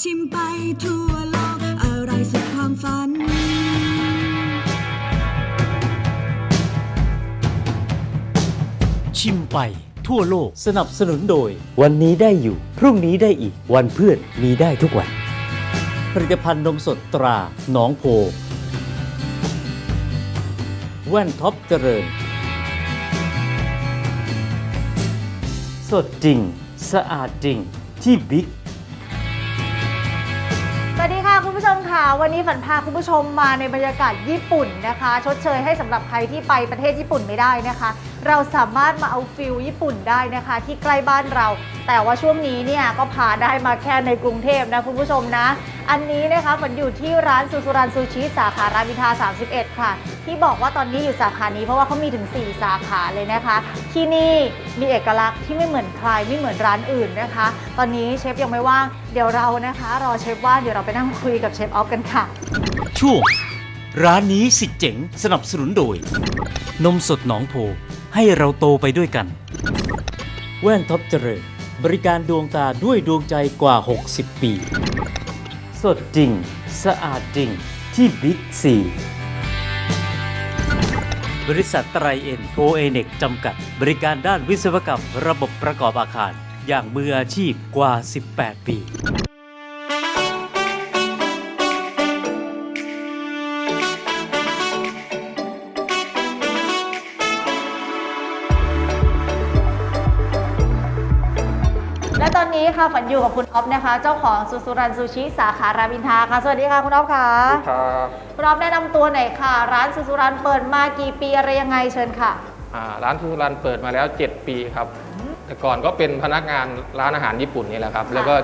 ชิมไปทั่วโลก อะไรสุดความฝัน ชิมไปทั่วโลกสนับสนุนโดย วันนี้ได้อยู่ พรุ่งนี้ได้อีก วันเพื่อนมีได้ทุกวัน ผลิตภัณฑ์นมสดตราหนองโพแว่นท็อปเจริญ สดจริง สะอาดจริง ที่บิ๊ก ผู้ชมค่ะวันนี้ฝันพาคุณผู้ชมมาในบรรยากาศญี่ปุ่นนะคะ ชดเชยให้สำหรับใครที่ไปประเทศญี่ปุ่นไม่ได้นะคะ เราสามารถมาเอาฟิลญี่ปุ่นได้นะคะ ที่ใกล้บ้านเรา แต่ว่าช่วงนี้เนี่ยก็พาได้มาแค่ในกรุงเทพนะคุณผู้ชมนะ อันนี้นะคะฝันอยู่ที่ร้านซูซูรันซูชิสาขารามอินทรา31 ค่ะ ที่บอกว่าตอนนี้อยู่สาขานี้เพราะว่าเขามีถึง 4 สาขาเลยนะคะ ที่นี่มีเอกลักษณ์ที่ไม่เหมือนใครไม่เหมือนร้านอื่นนะคะ ตอนนี้เชฟยังไม่ว่างเดี๋ยวเรานะคะ รอเชฟว่างเดี๋ยวเราไปนั่งคุยกับเชฟออฟกันค่ะช่วงร้านนี้สิเจ๋งสนับสนุนโดย นมสดหนองโพ ให้เราโตไปด้วยกัน แว่นท็อปเจริญบริการดวงตาด้วยดวงใจกว่า 60 ปี สดจริง สะอาดจริงที่บิ๊กซีบริษัทไตรเอ็นโอเอเน็กจำกัด บริการด้านวิศวกรรม ระบบประกอบอาคาร อย่างมืออาชีพกว่า 18 ปี และตอนนี้ค่ะฝันอยู่กับคุณออฟนะคะ เจ้าของซูซูรันซูชิสาขารามอินทราค่ะ สวัสดีค่ะคุณออฟค่ะ ครับคุณออฟแนะนำตัวหน่อยค่ะ ร้านซูซูรันเปิดมากี่ปีอะไรยังไงเชิญค่ะ อ่าร้านทุรันเปิดมาแล้ว 7 ปีครับ แต่ก่อนก็เป็นพนักงานร้านอาหารญี่ปุ่นนี่แหละครับ แล้วก็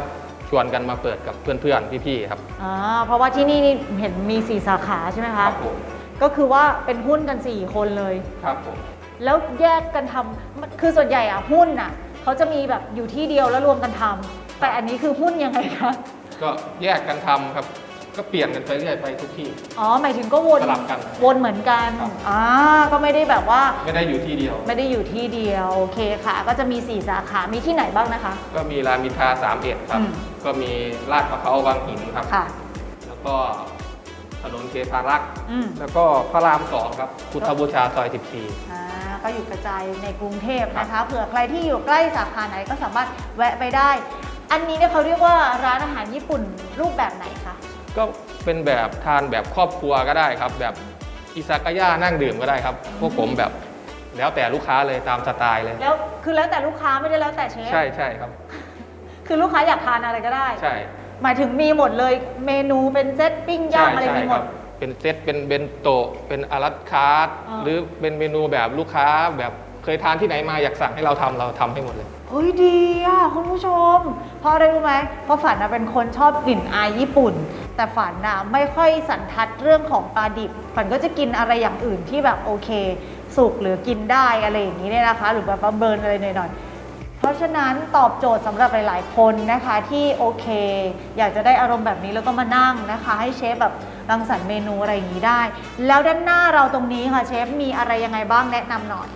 ชวนกันมาเปิดกับเพื่อนๆ พี่ๆ ครับ อ่าเพราะว่าที่นี่นี่เห็นมี4สาขาใช่ไหมคะผม ก็คือว่าเป็นหุ้นกัน 4 คนเลย ครับผม แล้วแยกกันทำมันคือส่วนใหญ่อะหุ้นอะ เขาจะมีแบบอยู่ที่เดียวแล้วรวมกันทำแต่อันนี้คือหุ้นยังไงคะก็แยกกันทำครับ ก็เปลี่ยนกันไปเรื่อยไปทุกที่ อ๋อหมายถึงก็วนสลับกันวนเหมือนกันครับ อ่าก็ไม่ได้แบบว่าไม่ได้อยู่ที่เดียว ไม่ได้อยู่ที่เดียวโอเคค่ะ ก็จะมี4สาขามีที่ไหนบ้างนะคะ ก็มีรามอินทรา31ครับ อืม ก็มีลาดพร้าววังหินครับ ค่ะ แล้วก็ถนนเทพารักษ์ อืมแล้วก็พระราม2ครับพุทธบูชาซอย 14 อ่า ก็อยู่กระจายในกรุงเทพนะคะเผื่อใครที่อยู่ใกล้สาขาไหนก็สามารถแวะไปได้ อันนี้เนี่ยเขาเรียกว่าร้านอาหารญี่ปุ่นรูปแบบไหนคะก็เป็นแบบทานแบบครอบครัวก็ได้ครับ แบบอิซากายะนั่งดื่มก็ได้ครับ พวกผมแบบแล้วแต่ลูกค้าเลยตามสไตล์เลย แล้วคือแล้วแต่ลูกค้าไม่ได้แล้วแต่เชฟใช่ใช่ครับ คือลูกค้าอยากทานอะไรก็ได้ ใช่ หมายถึงมีหมดเลยเมนูเป็นเซตปิ้งย่างอะไรใช่มีหมครัด เป็นเซตเป็นเบนโตะเป็นอารัตคาร์ดอ่า หรือเป็นเมนูแบบลูกค้า แบบเคยทานที่ไหนมาอยากสั่งให้เราทำเราทำให้หมดเลย เฮ้ยดีอะคุณผู้ชม เพราะอะไรรู้ไหมเพราะฝันนะเป็นคนชอบกลิ่นอายญี่ปุ่น แต่ฝันนะไม่ค่อยสันทัดเรื่องของปลาดิบ ฝันก็จะกินอะไรอย่างอื่นที่แบบโอเค สุกหรือกินได้อะไรอย่างนี้เนี่ยนะคะ หรือแบบว่าเบิร์นอะไรหน่อยๆ เพราะฉะนั้นตอบโจทย์สำหรับหลาย ๆ คนนะคะที่โอเค อยากจะได้อารมณ์แบบนี้แล้วก็มานั่งนะคะ ให้เชฟแบบ รังสรรค์เมนูอะไรอย่างนี้ได้ แล้วด้านหน้าเราตรงนี้ค่ะเชฟมีอะไรยังไงบ้างแนะนำหน่อย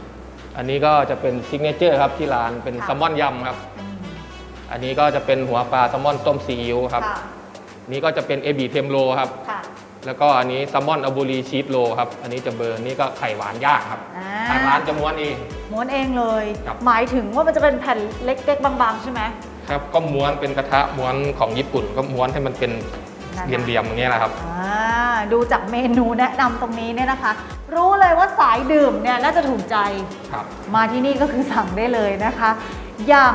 อันนี้ก็จะเป็นซิกเนเจอร์ครับที่ร้านเป็นค่ะแซลมอนยำครับ อันนี้ก็จะเป็นหัวปลาแซลมอนต้มซีอิ๊วครับค่ะนี่ก็จะเป็นเอบีเทมโลครับ ค่ะ แล้วก็อันนี้แซลมอนอบูรีชีสโลครับ อันนี้จะเบอร์นี่ก็ไข่หวานย่างครับ อ่า ทางร้านจะม้วนเอง ม้วนเองเลย ครับ หมายถึงว่ามันจะเป็นแผ่นเล็กๆบางๆ ใช่ไหม ครับ ก็ม้วนเป็นกระทะม้วนของญี่ปุ่น ก็ม้วนให้มันเป็นนั่น เหน่ะลี่ยมๆอย่างเงี้ยนะครับอ่าดูจากเมนูแนะนำตรงนี้เนี่ยนะคะ รู้เลยว่าสายดื่มเนี่ยน่าจะถูกใจครับมาที่นี่ก็คือสั่งได้เลยนะคะ อย่าง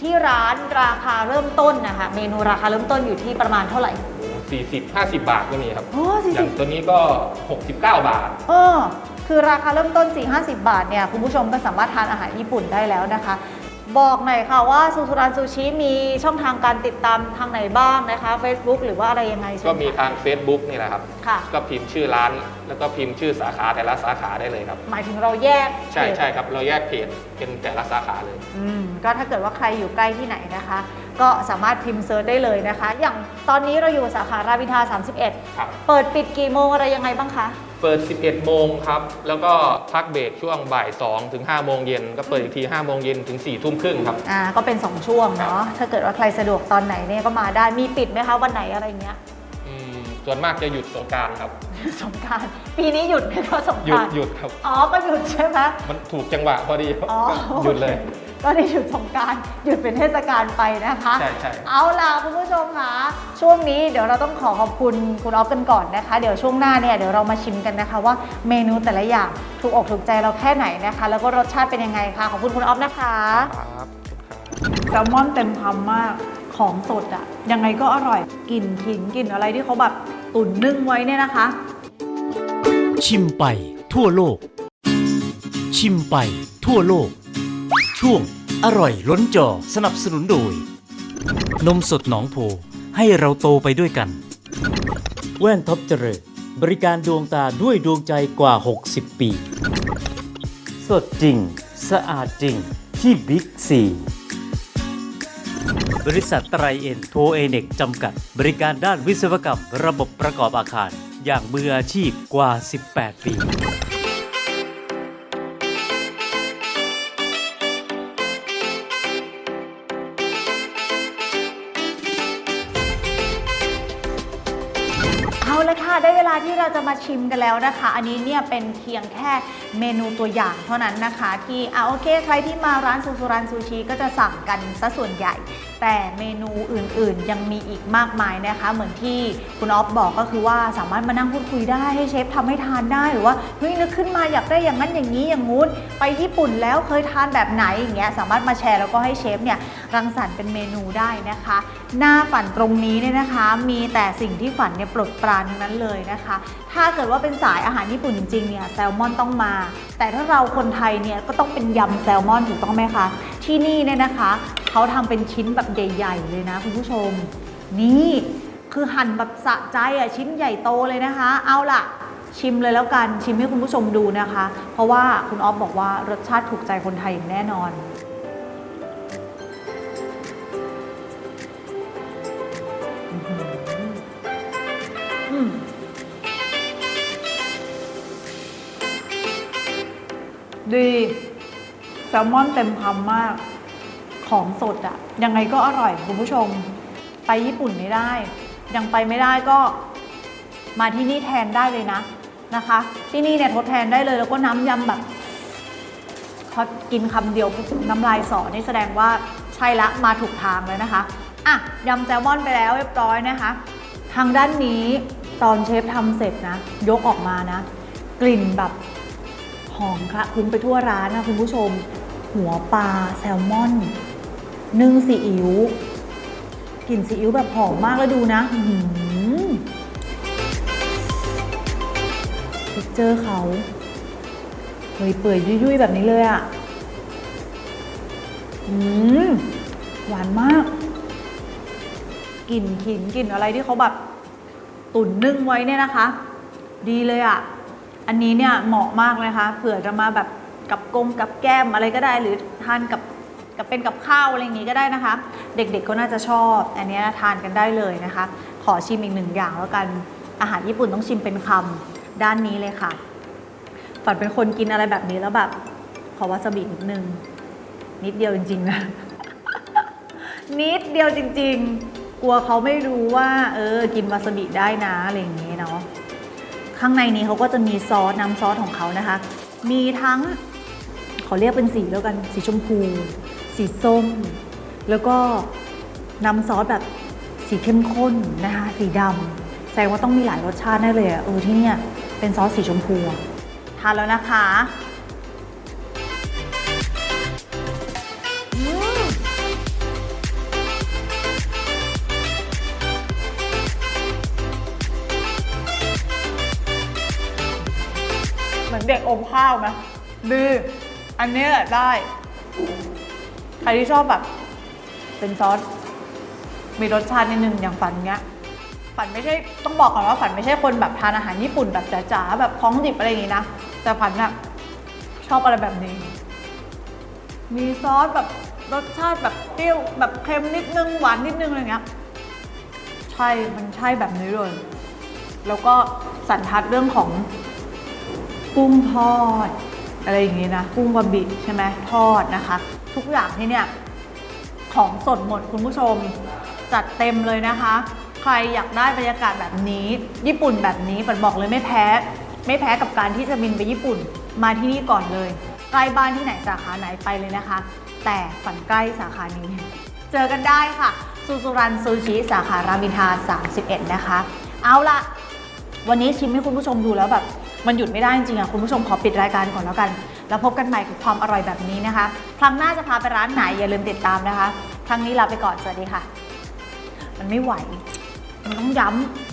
ที่ร้านราคาเริ่มต้นนะคะ เมนูราคาเริ่มต้นอยู่ที่ประมาณเท่าไหร่40 50 บาทก็มีครับโอ้สี่อสิย่าบงตัวนี้ก็ 69 บาท เออ คือราคาเริ่มต้น 4-50 บาทเนี่ย คุณผู้ชมก็สามารถทานอาหารญี่ปุ่นได้แล้วนะคะ บอกหน่อยค่ะว่าซูซูรันซูชิมีช่องทางการติดตามทางไหนบ้างนะคะ Facebook หรือว่าอะไรยังไงใช่ไหก็มีทาง Facebook นี่แหละครับ ค่ะ ก็พิมพ์ชื่อร้าน แล้วก็พิมพ์ชื่อสาขาแต่ละสาขาได้เลยครับ หมายถึงเราแยกใช่เพจ ใช่ครับ เราแยกเพจเป็นแต่ละสาขาเลย อืมก็ถ้าเกิดว่าใครอยู่ใกล้ที่ไหนนะคะ ก็สามารถพิมพ์เซิร์ชได้เลยนะคะ อย่างตอนนี้เราอยู่สาขารามอินทรา31 ครับ เปิดปิดกี่โมงอะไรยังไงบ้างคะ เปิด 11 โมงครับ แล้วก็พักเบรกช่วงบ่าย 2 ถึง 5 โมงเย็น ก็เปิดอีกที 5 โมงเย็นถึง 4 ทุ่มครึ่งครับ อ่า ก็เป็น 2 ช่วงเนาะ ถ้าเกิดว่าใครสะดวกตอนไหนเนี่ยก็มาได้ มีปิดไหมคะ วันไหนอะไรเงี้ย ส่วนมากจะหยุดสงกรารครับ สงกรารปีนี้หยุดไหมคะสงหยุกดรารหยุดครับ อ๋อก็หยุดใช่ไหม มันถูกจังหวะพอดีอ๋อ หยุดเลย ก็ได้หยุดสงกรารหยุดเป็นเทศกาลไปนะคะ ใช่ใช่ เอาล่ะคุณผู้ชมค่ะช่วงนี้เดี๋ยวเราต้องขอขอบคุณคุณออฟกันก่อนนะคะ เดี๋ยวช่วงหน้าเนี่ยเดี๋ยวเรามาชิมกันนะคะว่าเมนูแต่ละอย่างถูกอกถูกใจเราแค่ไหนนะคะ แล้วก็รสชาติเป็นยังไงคะขอบคุณคุณออฟนะคะ ครับ แซลมอนเต็มคำมาก ของสดอะยังไงก็อร่อยกลิ่นขิงกลิ่นอะไรที่เขาแบบตุ๋นนึ่งไว้เนี่ยนะคะ ชิมไปทั่วโลก ชิมไปทั่วโลก ช่วงอร่อยล้นจอสนับสนุนโดย นมสดหนองโพให้เราโตไปด้วยกัน แว่นท็อปเจริญบริการดวงตาด้วยดวงใจกว่า 60 ปี สดจริง สะอาดจริงที่บิ๊กซี บริษัทไตรเอ็นโทเอเน็กจำกัด บริการด้านวิศวกรรม ระบบประกอบอาคาร อย่างมืออาชีพกว่า 18 ปีเอาละค่ะ ได้เวลาที่เราจะมาชิมกันแล้วนะคะ อันนี้เนี่ยเป็นเพียงแค่เมนูตัวอย่างเท่านั้นนะคะ ที่อ่าโอเค ใครที่มาร้านซูซูรันซูชิก็จะสั่งกันซะส่วนใหญ่ แต่เมนูอื่นๆ ยังมีอีกมากมายนะคะ เหมือนที่คุณออฟบอกก็คือว่าสามารถมานั่งพูดคุยได้ให้เชฟทำให้ทานได้หรือว่าเฮ้ยนึกขึ้นมาอยากได้อย่างนั้นอย่างนี้อย่างงู้นไปญี่ปุ่นแล้วเคยทานแบบไหนอย่างเงี้ยสามารถมาแชร์แล้วก็ให้เชฟเนี่ยรังสรรค์เป็นเมนูได้นะคะ หน้าฝันตรงนี้เนี่ยนะคะ มีแต่สิ่งที่ฝันเนี่ยปลดปรานทั้งนั้นเลยนะคะ ถ้าเกิดว่าเป็นสายอาหารญี่ปุ่นจริงๆเนี่ยแซลมอนต้องมา แต่ถ้าเราคนไทยเนี่ยก็ต้องเป็นยำแซลมอนถูกต้องไหมคะ ที่นี่เนี่ยนะคะ เขาทำเป็นชิ้นแบบใหญ่ ๆ เลยนะคุณผู้ชม นี่คือหั่นแบบสะใจอะชิ้นใหญ่โตเลยนะคะ เอาล่ะ ชิมเลยแล้วกันชิมให้คุณผู้ชมดูนะคะ เพราะว่าคุณออฟบอกว่ารสชาติถูกใจคนไทยอย่างแน่นอน อืมดี แซลมอนเต็มคำมาก ของสดอะยังไงก็อร่อยคุณผู้ชม ไปญี่ปุ่นไม่ได้ ยังไปไม่ได้ก็มาที่นี่แทนได้เลยนะนะคะ ที่นี่เนี่ยทดแทนได้เลยแล้วก็น้ำยำแบบพอกินคำเดียวปุ๊บน้ำลายสอนี่แสดงว่าใช่ละมาถูกทางเลยนะคะอะยำแซลมอนไปแล้วเรียบร้อยนะคะ ทางด้านนี้ตอนเชฟทำเสร็จนะ ยกออกมานะ กลิ่นแบบหอมคะคุ้งไปทั่วร้านนะคุณผู้ชม หัวปลาแซลมอน นึ่งซีอิ๊วกลิ่นซีอิ๊วแบบหอมมากแล้วดูนะอื้อหือเท็กเจอร์เขาเปื่อยเปื่อยยุ่ยๆแบบนี้เลยอะ่ะอืมหวานมากกลิ่นขิงกลิ่นอะไรที่เขาแบบตุ๋นนึ่งไว้เนี่ยนะคะ ดีเลยอะ่ะ อันนี้เนี่ยเหมาะมากเลยค่ะเผื่อจะมาแบบ กับกงกับแก้มอะไรก็ได้ หรือทานกับกับเป็นกับข้าวอะไรอย่างงี้ก็ได้นะคะ เด็กๆก็น่าจะชอบ อันนี้ทานกันได้เลยนะคะ ขอชิมอีกหนึ่งอย่างแล้วกันอาหารญี่ปุ่นต้องชิมเป็นคำด้านนี้เลยค่ะฝันเป็นคนกินอะไรแบบนี้แล้วแบบขอวาซาบินิดนึงนิดเดียวจริงๆนะนิดเดียวจริง ๆ กลัวเขาไม่รู้ว่า เออ กินวาซาบิได้นะอะไรอย่างนี้เนาะข้างในนี้เขาก็จะมีซอสน้ำซอสของเขานะคะ มีทั้ง อเรียกเป็นสีแล้วกัน สีชมพู สีส้ม แล้วก็น้ำซอสแบบสีเข้มข้นนะคะ สีดำแสดงว่าต้องมีหลายรสชาติแน่เลยอะเออที่เนี่ยเป็นซอสสีชมพูทานแล้วนะคะเหมือนเด็กอมข้าวไหมดีอั อันนี้แหละได้ ใครที่ชอบแบบ เป็นซอส มีรสชาตินิดนึงอย่างฝันเงี้ย ฝันไม่ใช่ต้องบอกก่อนว่าฝันไม่ใช่คนแบบทานอาหารญี่ปุ่นแบบจ๋าๆแบบของดิบอะไรอย่างงี้นะ แต่ฝันอะชอบอะไรแบบนี้ มีซอสแบบรสชาติแบบเปรี้ยวแบบเค็มนิดนึงหวานนิดนึงอะไรเงี้ย ใช่ มันใช่แบบนี้เลย แล้วก็สันทัดเรื่องของกุ้งทอด อะไรอย่างงี้นะกุ้งวาบิใช่ไหมทอดนะคะ ทุกอย่างที่เนี่ยของสดหมดคุณผู้ชม จัดเต็มเลยนะคะ ใครอยากได้บรรยากาศแบบนี้ ญี่ปุ่นแบบนี้ปันบอกเลยไม่แพ้ ไม่แพ้กับการที่จะบินไปญี่ปุ่นมาที่นี่ก่อนเลยใกล้บ้านที่ไหนสาขาไหนไปเลยนะคะ แต่ฝันใกล้สาขานี้ เจอกันได้ค่ะซูซูรันซูชิสาขารามอินทรา31 นะคะ เอาละวันนี้ชิมให้คุณผู้ชมดูแล้วแบบ มันหยุดไม่ได้จริงๆอะคุณผู้ชมขอปิดรายการก่อนแล้วกัน แล้วพบกันใหม่กับความอร่อยแบบนี้นะคะ ครั้งหน้าจะพาไปร้านไหนอย่าลืมติดตามนะคะ ครั้งนี้ลาไปก่อนสวัสดีค่ะ มันไม่ไหว มันต้องย้ำ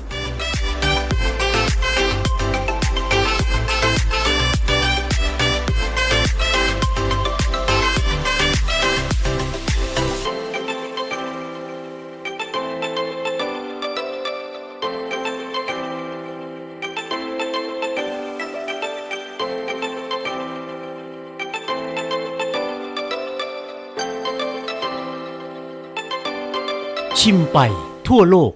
ชิมไปทั่วโลก